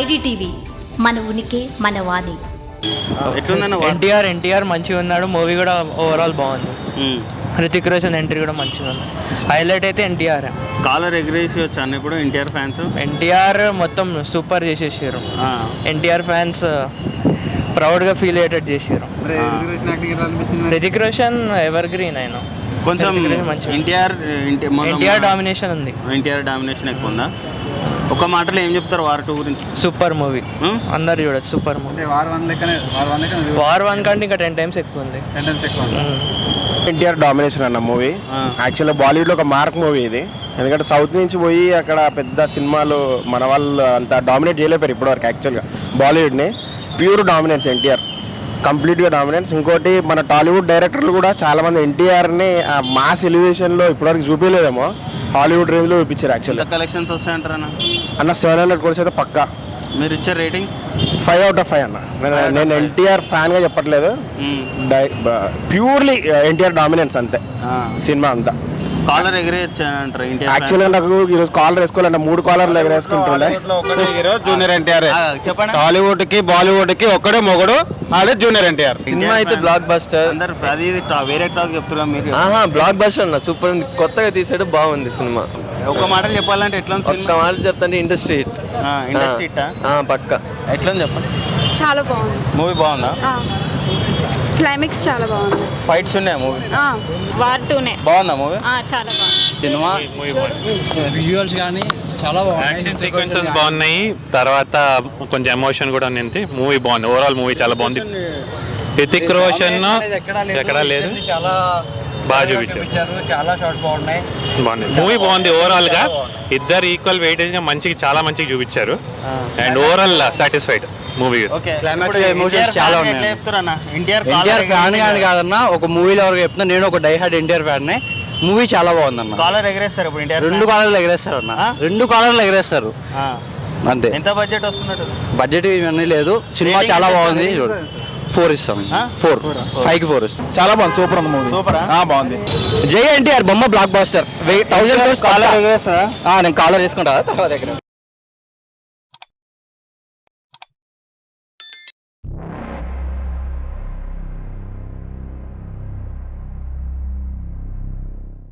IDTV మన ఉనికి మన వాణి. ఎట్లుందన్న ఎన్టీఆర్ ఎన్టీఆర్ మంచిగా ఉన్నాడు. మూవీ కూడా ఓవరాల్ బాగుంది. ఉమ్. హృతిక్ రోషన్ ఎంట్రీ కూడా మంచిగా ఉంది. హైలైట్ అయితే ఎన్టీఆర్. కాలర్ ఎగరేసి వచ్చాను ఇప్పుడు ఎన్టీఆర్ ఫ్యాన్స్. ఎన్టీఆర్ మొత్తం సూపర్ చేసేసారు. ఎన్టీఆర్ ఫ్యాన్స్ ప్రౌడ్గా ఫీల్ అయ్యేటట్టు చేసారు హృతిక్ రోషన్ ఎవర్ గ్రీన్ ఆయన. కొంచెం హృతిక్ రోషన్ మంచిగా ఎన్టీఆర్ ఎన్టీఆర్ డామినేషన్ ఉంది. ఎన్టీఆర్ డామినేషన్ ఎక్కువ ఉందా? ఒక మాటలో ఏం చెప్తారు వార్ టూ గురించి? Super movie? అందరు చూడొచ్చు సూపర్ మూవీ. వార్ వన్ లెక్కనే వార్ వన్ లెక్కనే వార్ వన్ కంటే ఇంకా టెన్ టైమ్స్ ఎక్కువ ఉంది. టెండెన్స్ ఎక్కువ ఉంది. ఉమ్. ఎన్టీఆర్ డామినేషన్ అన్న మూవీ. యాక్చువల్గా బాలీవుడ్లో ఒక మార్క్ మూవీ ఇది. ఎందుకంటే సౌత్ నుంచి పోయి అక్కడ పెద్ద సినిమాలు మన వాళ్ళు అంత డామినేట్ చేయలేపారు ఇప్పటివరకు యాక్చువల్గా బాలీవుడ్ని. Pure dominance NTR. కంప్లీట్గా డామినెన్స్. ఇంకోటి మన టాలీవుడ్ డైరెక్టర్లు కూడా చాలామంది ఎన్టీఆర్ని మాస్ ఎలివేషన్లో ఇప్పటివరకు చూపించలేదేమో. హాలీవుడ్ రేంజ్లో చూపించారు యాక్చువల్గా ఎంత కలెక్షన్స్ వస్తాయంటారన్న అన్న? సెవెన్ హండ్రెడ్ కోర్స్ అయితే పక్కా. మీరు ఇచ్చే rating five out of five అన్న. నేను- నేను ఎన్టీఆర్ ఫ్యాన్గా చెప్పట్లేదు. ప్యూర్లీ ఎన్టీఆర్ డామినెన్స్ అంతే. సినిమా అంతా. కాలర్ ఎగరేయచ్చానంటారు యాక్చువల్గా నాకు ఈరోజు కాలర్ వేసుకోవాలంటే మూడు కాలర్లు ఎగరేసుకుంటుండే జూనియర్ ఎన్టీఆర్. చెప్పండి. టాలీవుడ్కి బాలీవుడ్కి ఒక్కడే మొగడు ఆడే జూనియర్ ఎన్టీఆర్. సినిమా అయితే బ్లాక్ బస్టర్ అందరు అది వేరే టాక్ చెప్తున్నా మీరు. ఆహా బ్లాక్ బస్టర్ అన్న సూపర్ ఉంది. కొత్తగా తీసాడు బాగుంది సినిమా. ఒక మాటలు చెప్పాలంటే ఎట్లా ఒక్క సినిమా? మాట చెప్తాంటే ఇండస్ట్రీ హిట్ ఇండస్ట్రీ హిట్టా? పక్క. ఎట్లా చెప్పండి? చాలా బాగుంది. మూవీ బాగుందా? ఆ. క్లైమాక్స్ చాలా బాగుంది. ఫైట్స్ ఉన్నాయా మూవీ ఆ, వార్ టూనే బాగుందా మూవీ ఆ, చాలా బాగుంది. యాక్షన్ సీక్వెన్సెస్ బాగున్నాయి. తర్వాత కొంచెం ఎమోషన్ కూడా ఉంది మూవీ బాగుంది. ఓవరాల్ మూవీ చాలా బాగుంది. హితిక్ రోషన్ ఎక్కడా లేదు. బాగా చూపించారు. చాలా షార్ట్స్ బాగున్నాయి. బాగుంది మూవీ బాగుంది ఓవరాల్గా ఇద్దరు ఈక్వల్ వెయిటేజ్గా మంచిగా చాలా మంచిగా చూపించారు. అండ్ ఓవరాల్ సాటిస్ఫైడ్ మూవీ చాలా ఉన్నాయి. ఎన్టీఆర్ ఫ్యాన్ కానీ కాదన్న ఒక మూవీలో ఎవరికి చెప్తున్నా నేను ఒక die hard NTR fan movie చాలా బాగుందన్న. కాలర్ ఎగరేస్తారు ఇప్పుడు రెండు కాలర్లు ఎగరేస్తారు అన్న? రెండు కాలర్లు ఎగరేస్తారు. ఆ. అంతే. ఎంత బడ్జెట్ వస్తున్నట్టు? బడ్జెట్ ఇవన్నీ లేదు. సినిమా చాలా బాగుంది. ఇస్తారు? ఫోర్ ఇస్తాం? ఫోర్ ఫైవ్కి ఫోర్ చాలా బాగుంది. సూపర్ ఉంది మూవీ. సూపరా? బాగుంది. జై ఎన్టీఆర్ బొమ్మ బ్లాక్ బాస్టర్ థౌసండ్ నేను కాలర్ చేసుకుంటా తర్వాత దగ్గర.